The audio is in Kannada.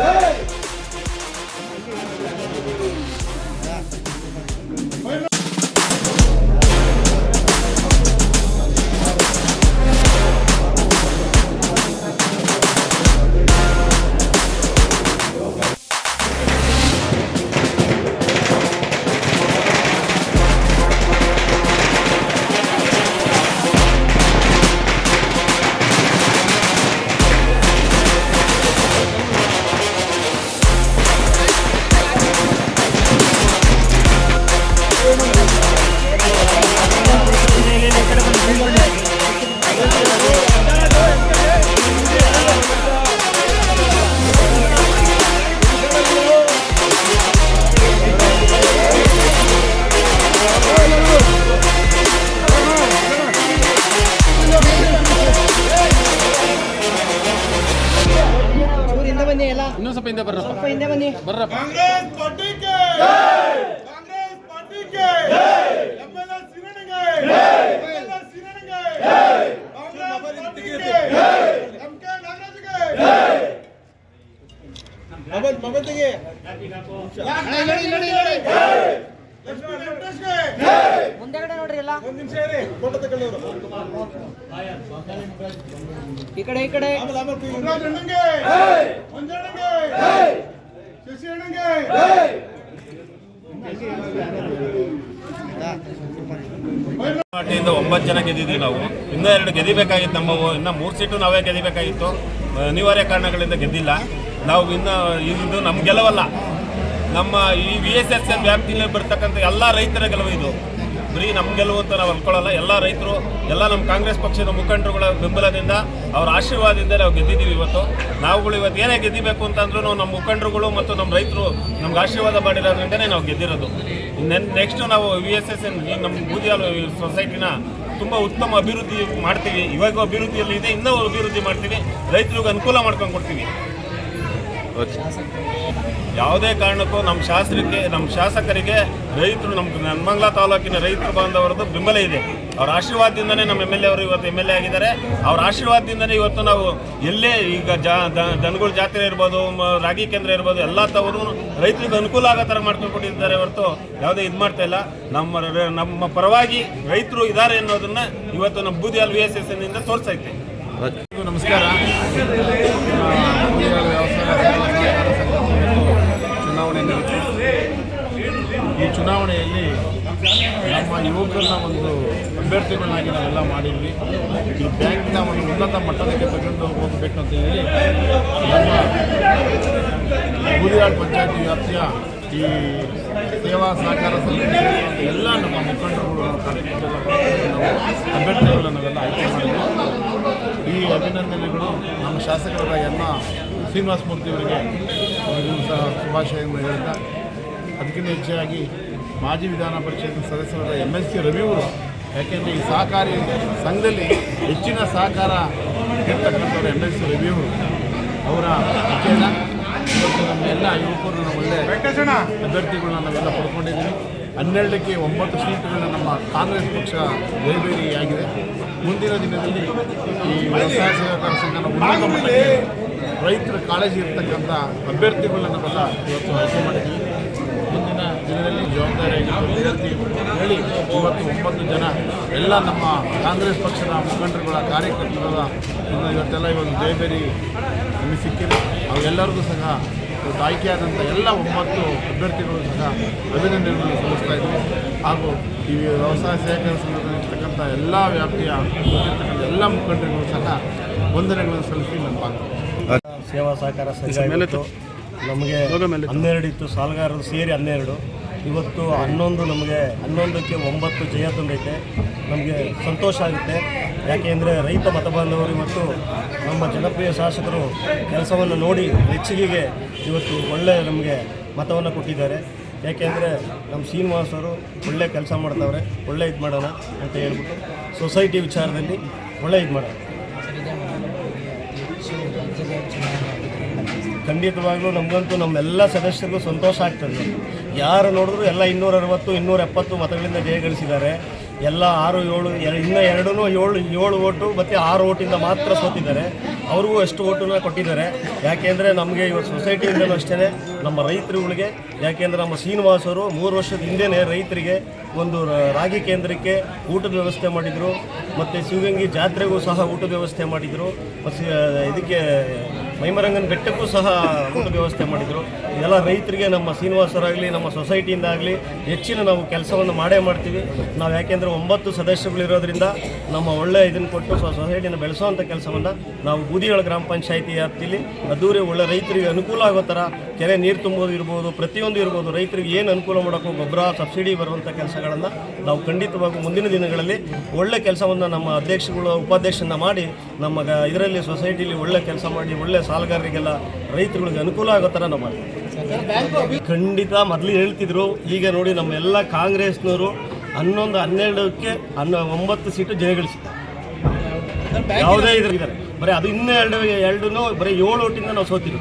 ¡Hey! ಕಾಂಗ್ರೆಸ್ ಪಾರ್ಟಿಗೆ. ಕಾಂಗ್ರೆಸ್ ಪಾರ್ಟಿಗೆ. ಕಾಂಗ್ರೆಸ್ ಪಾರ್ಟಿಗೆ. ಮುಂದೆಗಡೆ ನೋಡ್ರಿ ಎಲ್ಲ. ನಿಮಿಷ ಇರಿ. ಫೋಟೋ ತಗೊಳ್ಳೋರು ಈ ಕಡೆ ಈ ಕಡೆ. ಆಮೇಲೆ ಪಾರ್ಟಿಯಿಂದ ಒಂಬತ್ತು ಜನ ಗೆದ್ದಿದ್ದೀವಿ ನಾವು. ಇನ್ನೂ ಎರಡು ಗೆದಿಬೇಕಾಗಿತ್ತು ನಮ್ಮ ಇನ್ನು ಮೂರು ಸೀಟು ನಾವೇ ಗೆದಿಬೇಕಾಗಿತ್ತು. ಅನಿವಾರ್ಯ ಕಾರಣಗಳಿಂದ ಗೆದ್ದಿಲ್ಲ. ನಾವು ಇನ್ನು ಇದು ನಮ್ಮ ಗೆಲವಲ್ಲ. ನಮ್ಮ ಈ ವಿ ಎಸ್ ಎಸ್ ಎಲ್ ವ್ಯಾಪ್ತಿಯಲ್ಲಿ ಬರ್ತಕ್ಕಂಥ ಎಲ್ಲ ರೈತರ ಗೆಲುವು ಇದು. ಬರೀ ನಮ್ಮ ಗೆಲುವು ಅಂತ ನಾವು ಅನ್ಕೊಳ್ಳಲ್ಲ. ಎಲ್ಲ ರೈತರು, ಎಲ್ಲ ನಮ್ಮ ಕಾಂಗ್ರೆಸ್ ಪಕ್ಷದ ಮುಖಂಡರುಗಳ ಬೆಂಬಲದಿಂದ ಅವ್ರ ಆಶೀರ್ವಾದದಿಂದ ನಾವು ಗೆದ್ದಿದ್ದೀವಿ ಇವತ್ತು. ನಾವುಗಳು ಇವತ್ತು ಏನೇ ಗೆದ್ದಿಬೇಕು ಅಂತಂದ್ರೂ ನಮ್ಮ ಮುಖಂಡರುಗಳು ಮತ್ತು ನಮ್ಮ ರೈತರು ನಮ್ಗೆ ಆಶೀರ್ವಾದ ಮಾಡಿರೋದ್ರಿಂದನೇ ನಾವು ಗೆದ್ದಿರೋದು. ನೆಕ್ಸ್ಟ್ ನಾವು ವಿ ಎಸ್ ಎಸ್ ಎನ್ ನಮ್ಮ ಬೂದಿಯಾಲು ಸೊಸೈಟಿನ ತುಂಬ ಉತ್ತಮ ಅಭಿವೃದ್ಧಿ ಮಾಡ್ತೀವಿ. ಇವಾಗ ಅಭಿವೃದ್ಧಿಯಲ್ಲಿ ಇದೆ ಇನ್ನೂ ಅಭಿವೃದ್ಧಿ ಮಾಡ್ತೀವಿ. ರೈತರಿಗೆ ಅನುಕೂಲ ಮಾಡ್ಕೊಂಡು ಕೊಡ್ತೀವಿ. ಯಾವುದೇ ಕಾರಣಕ್ಕೂ ನಮ್ಮ ಶಾಸಕರಿಗೆ ನಮ್ಮ ಶಾಸಕರಿಗೆ ರೈತರು, ನಮ್ಮ ನನ್ಮಂಗ್ಲ ತಾಲೂಕಿನ ರೈತರು ಬಾಂಧವರದ್ದು ಬೆಂಬಲ ಇದೆ. ಅವ್ರ ಆಶೀರ್ವಾದದಿಂದನೇ ನಮ್ಮ ಎಂ ಎಲ್ ಎ ಅವರು ಇವತ್ತು ಎಂ ಎಲ್ ಎ ಆಗಿದ್ದಾರೆ. ಅವ್ರ ಆಶೀರ್ವಾದದಿಂದನೇ ಇವತ್ತು ನಾವು ಎಲ್ಲೇ ಈಗ ಜಾ ದನಗಳ ಜಾತ್ರೆ ಇರ್ಬೋದು ರಾಗಿ ಕೇಂದ್ರ ಇರ್ಬೋದು, ಎಲ್ಲ ತವರು ರೈತರಿಗೆ ಅನುಕೂಲ ಆಗೋ ಥರ ಮಾಡ್ಕೊಂಡು ಕೊಟ್ಟಿದ್ದಾರೆ ಹೊರತು ಯಾವುದೇ ಇದು ಮಾಡ್ತಾ ಇಲ್ಲ. ನಮ್ಮ ನಮ್ಮ ಪರವಾಗಿ ರೈತರು ಇದ್ದಾರೆ ಅನ್ನೋದನ್ನ ಇವತ್ತು ನಮ್ಮ ಬೂದಿಯಾಲ್ ವಿ ಎಸ್ ಎಸ್ ಎನ್ನಿಂದ ತೋರಿಸೈತೆ. ನಮಸ್ಕಾರ ಆ, ಕೂಲಿಯಾಳ ವ್ಯವಸಾಯ ಸಹಕಾರ ಸಂಘ ಚುನಾವಣೆ ನಡೀತು ಈ ಚುನಾವಣೆಯಲ್ಲಿ ನಮ್ಮ ಯುವಕರನ್ನ ಒಂದು ಅಭ್ಯರ್ಥಿಗಳನ್ನಾಗಿ ನಾವೆಲ್ಲ ಮಾಡಿದ್ವಿ. ಈ ಬ್ಯಾಂಕ್ನ ಒಂದು ಉನ್ನತ ಮಟ್ಟಕ್ಕೆ ತಗೊಂಡು ಹೋಗಬೇಕು ಅಂತ ಹೇಳಿ ನಮ್ಮ ಬೂದಿಯಾಳ್ ಪಂಚಾಯತಿ ವ್ಯಾಪ್ತಿಯ ಈ ಸೇವಾ ಸಹಕಾರ ಸಮಿತಿ ಎಲ್ಲ ನಮ್ಮ ಮುಖಂಡರುಗಳು ಅಭ್ಯರ್ಥಿಗಳನ್ನು ನಾವು ಅಭ್ಯರ್ಥಿಗಳನ್ನ ನಾವೆಲ್ಲ ಆಯ್ಕೆ ಮಾಡಿದ್ವಿ. ಈ ಅಭಿನಂದನೆಗಳು ನಮ್ಮ ಶಾಸಕರಾದ ಎಲ್ಲ ಶ್ರೀನಿವಾಸ ಮೂರ್ತಿಯವರಿಗೆ ಅವರಿಗೂ. ಸಹ ಶುಭಾಶಯವನ್ನು ಹೇಳ್ತಾ, ಅದಕ್ಕಿಂತ ಹೆಚ್ಚಾಗಿ ಮಾಜಿ ವಿಧಾನ ಪರಿಷತ್ ಸದಸ್ಯರಾದ ಎಂ ಎಸ್ ಸಿ ರವಿಯವರು ಯಾಕೆಂದರೆ ಈ ಸಹಕಾರಿ ಸಂಘದಲ್ಲಿ ಹೆಚ್ಚಿನ ಸಹಕಾರ ಇರ್ತಕ್ಕಂಥವ್ರು ಎಂ ಎಸ್ ಸಿ ರವಿಯವರು ಅವರ. ವಿಚಾರ ಇವತ್ತು ನಮ್ಮ ಎಲ್ಲ ಯುವಕರು ನಾವು ಒಳ್ಳೆ ಅಭ್ಯರ್ಥಿಗಳನ್ನ ನಾವೆಲ್ಲ ಪಡ್ಕೊಂಡಿದ್ದೀವಿ. ಹನ್ನೆರಡಕ್ಕೆ ಒಂಬತ್ತು ಸೀಟುಗಳನ್ನ ನಮ್ಮ ಕಾಂಗ್ರೆಸ್ ಪಕ್ಷ ಬೇರೆಬೇರೆಯಾಗಿದೆ ಮುಂದಿನ ದಿನದಲ್ಲಿ ಈ ವ್ಯವಸಾಯ ಸಹಕಾರ ಸಂಘನ ಉನ್ನತ ಮಟ್ಟಕ್ಕೆ ರೈತರ ಕಾಳಜಿ ಇರ್ತಕ್ಕಂಥ ಅಭ್ಯರ್ಥಿಗಳನ್ನ ನಾವೆಲ್ಲ ಇವತ್ತು ಆಯ್ಕೆ ಮಾಡಿದ್ದೀವಿ. ಮುಂದಿನ ದಿನದಲ್ಲಿ ಜವಾಬ್ದಾರಿಯಾಗಿ ಹೇಳಿ ಇವತ್ತು ಒಂಬತ್ತು ಜನ ಎಲ್ಲ ನಮ್ಮ ಕಾಂಗ್ರೆಸ್ ಪಕ್ಷದ ಮುಖಂಡರುಗಳ ಕಾರ್ಯಕರ್ತರ ಇವತ್ತೆಲ್ಲ ಇವತ್ತು ಜಯಬೇರಿ ನಮಗೆ ಸಿಕ್ಕಿದೆ ಅವರೆಲ್ಲರಿಗೂ ಸಹ ಇವತ್ತು ಆಯ್ಕೆಯಾದಂಥ ಎಲ್ಲ ಒಂಬತ್ತು ಅಭ್ಯರ್ಥಿಗಳು ಸಹ ಅಭಿನಂದನೆಗಳನ್ನು ಸಲ್ಲಿಸ್ತಾ ಇದ್ವಿ. ಹಾಗೂ ಈ ವ್ಯವಸಾಯ ಸಹಕಾರ ಸಂಘದಲ್ಲಿರ್ತಕ್ಕಂಥ ಎಲ್ಲ ವ್ಯಾಪ್ತಿಯ ಎಲ್ಲ ಮುಖಂಡರುಗಳು ಸಹ ವಂದನೆಗಳನ್ನು ಸಲ್ಲಿಸಿ ನನ್ನ ಭಾಗ ಸೇವಾ ಸಹಕಾರ ಸಂಘ ನಮಗೆ ಹನ್ನೆರಡು ಇತ್ತು. ಸಾಲಗಾರರು ಸೇರಿ ಹನ್ನೆರಡು. ಇವತ್ತು ಹನ್ನೊಂದು ನಮಗೆ ಹನ್ನೊಂದಕ್ಕೆ ಒಂಬತ್ತು ಜಯ ತಂದೈತೆ. ನಮಗೆ ಸಂತೋಷ ಆಗುತ್ತೆ. ಯಾಕೆಂದರೆ ರೈತ ಮತಬಾಂಧವರು ಇವತ್ತು ನಮ್ಮ ಜನಪ್ರಿಯ ಶಾಸಕರು ಕೆಲಸವನ್ನು ನೋಡಿ ಮೆಚ್ಚುಗೆಗೆ ಇವತ್ತು ಒಳ್ಳೆಯ ನಮಗೆ ಮತವನ್ನು ಕೊಟ್ಟಿದ್ದಾರೆ. ಯಾಕೆಂದರೆ ನಮ್ಮ ಶ್ರೀನಿವಾಸ್ ಅವರು ಒಳ್ಳೆ ಕೆಲಸ ಮಾಡ್ತಾವ್ರೆ, ಒಳ್ಳೆ ಇದು ಮಾಡೋಣ ಅಂತ ಹೇಳ್ಬಿಟ್ಟು ಸೊಸೈಟಿ ವಿಚಾರದಲ್ಲಿ ಒಳ್ಳೆ ಇದು ಮಾಡೋಣ. ಖಂಡಿತವಾಗ್ಲೂ ನಮಗಂತೂ ನಮ್ಮೆಲ್ಲ ಸದಸ್ಯರಿಗೂ ಸಂತೋಷ ಆಗ್ತದೆ ಯಾರು ನೋಡಿದ್ರು ಎಲ್ಲ ಇನ್ನೂರ ಅರವತ್ತು ಇನ್ನೂರ ಎಪ್ಪತ್ತು ಮತಗಳಿಂದ ಜಯಗಳಿಸಿದ್ದಾರೆ ಎಲ್ಲ ಆರು, ಏಳು ಇನ್ನೂ ಎರಡೂ ಏಳು ಏಳು ಓಟು ಮತ್ತು ಆರು ಓಟಿಂದ ಮಾತ್ರ ಸೋತಿದ್ದಾರೆ. ಅವ್ರಿಗೂ ಎಷ್ಟು ಓಟನ್ನ ಕೊಟ್ಟಿದ್ದಾರೆ. ಯಾಕೆಂದರೆ ನಮಗೆ ಇವತ್ತು ಸೊಸೈಟಿಯಿಂದಲೂ ಅಷ್ಟೇ ನಮ್ಮ ರೈತರುಗಳಿಗೆ, ಯಾಕೆಂದರೆ ನಮ್ಮ ಶ್ರೀನಿವಾಸ್ ಅವರು ಮೂರು ವರ್ಷದ ಹಿಂದೆಯೇ ರೈತರಿಗೆ ಒಂದು ರಾಗಿ ಕೇಂದ್ರಕ್ಕೆ ಊಟದ ವ್ಯವಸ್ಥೆ ಮಾಡಿದರು. ಮತ್ತು ಶಿವಗಂಗಿ ಜಾತ್ರೆಗೂ ಸಹ ಊಟದ ವ್ಯವಸ್ಥೆ ಮಾಡಿದರು. ಮತ್ತು ಇದಕ್ಕೆ ಮೈಮರಂಗನ ಬೆಟ್ಟಕ್ಕೂ ಸಹ ಒಂದು ವ್ಯವಸ್ಥೆ ಮಾಡಿದರು. ಇದೆಲ್ಲ ರೈತರಿಗೆ, ನಮ್ಮ ಶ್ರೀನಿವಾಸರಾಗಲಿ, ನಮ್ಮ ಸೊಸೈಟಿಯಿಂದ ಆಗಲಿ ಹೆಚ್ಚಿನ ನಾವು ಕೆಲಸವನ್ನು ಮಾಡೇ ಮಾಡ್ತೀವಿ. ನಾವು ಯಾಕೆಂದರೆ ಒಂಬತ್ತು ಸದಸ್ಯಗಳಿರೋದ್ರಿಂದ ನಮ್ಮ ಒಳ್ಳೆಯ ಇದನ್ನು ಕೊಟ್ಟು ಸೊಸೈಟಿನ ಬೆಳೆಸೋವಂಥ ಕೆಲಸವನ್ನು ನಾವು ಬೂದಿಗಳ ಗ್ರಾಮ ಪಂಚಾಯಿತಿ ವ್ಯಾಪ್ತಿಯಲ್ಲಿ ಅದೂರಿ ಒಳ್ಳೆ ರೈತರಿಗೆ ಅನುಕೂಲ ಆಗೋ ಥರ ಕೆರೆ ನೀರು ತುಂಬೋದು ಇರ್ಬೋದು, ಪ್ರತಿಯೊಂದು ಇರ್ಬೋದು, ರೈತರಿಗೆ ಏನು ಅನುಕೂಲ ಮಾಡೋಕ್ಕೂ ಗೊಬ್ಬರ, ಸಬ್ಸಿಡಿ ಬರುವಂಥ ಕೆಲಸಗಳನ್ನು ನಾವು ಖಂಡಿತವಾಗಿ ಮುಂದಿನ ದಿನಗಳಲ್ಲಿ ಒಳ್ಳೆ ಕೆಲಸವನ್ನು ನಮ್ಮ ಅಧ್ಯಕ್ಷಗಳು ಉಪಾಧ್ಯಕ್ಷನ ಮಾಡಿ ನಮ್ಮ ಇದರಲ್ಲಿ ಸೊಸೈಟಿಲಿ ಒಳ್ಳೆ ಕೆಲಸ ಮಾಡಿ, ಒಳ್ಳೆ ಸಾಲಗಾರರಿಗೆಲ್ಲ ರೈತರುಗಳಿಗೆ ಅನುಕೂಲ ಆಗೋ ಥರ ನಾವು ಮಾಡ್ತೀವಿ. ಖಂಡಿತ ಮೊದಲು ಹೇಳ್ತಿದ್ರು ಈಗ ನೋಡಿ ನಮ್ಮೆಲ್ಲ ಕಾಂಗ್ರೆಸ್ನವರು ಹನ್ನೊಂದು ಹನ್ನೆರಡಕ್ಕೆ ಹನ್ನ ಒಂಬತ್ತು ಸೀಟು ಜಯಗಳಿಸಿದ್ದಾರೆ ಯಾವುದೇ ಇದ್ರಿದ್ದಾರೆ ಬರೀ ಅದು ಇನ್ನೂ ಎರಡು ಎರಡೂ ಬರೀ ಏಳು ಓಟಿಂದ ನಾವು ಸೋತಿದ್ರು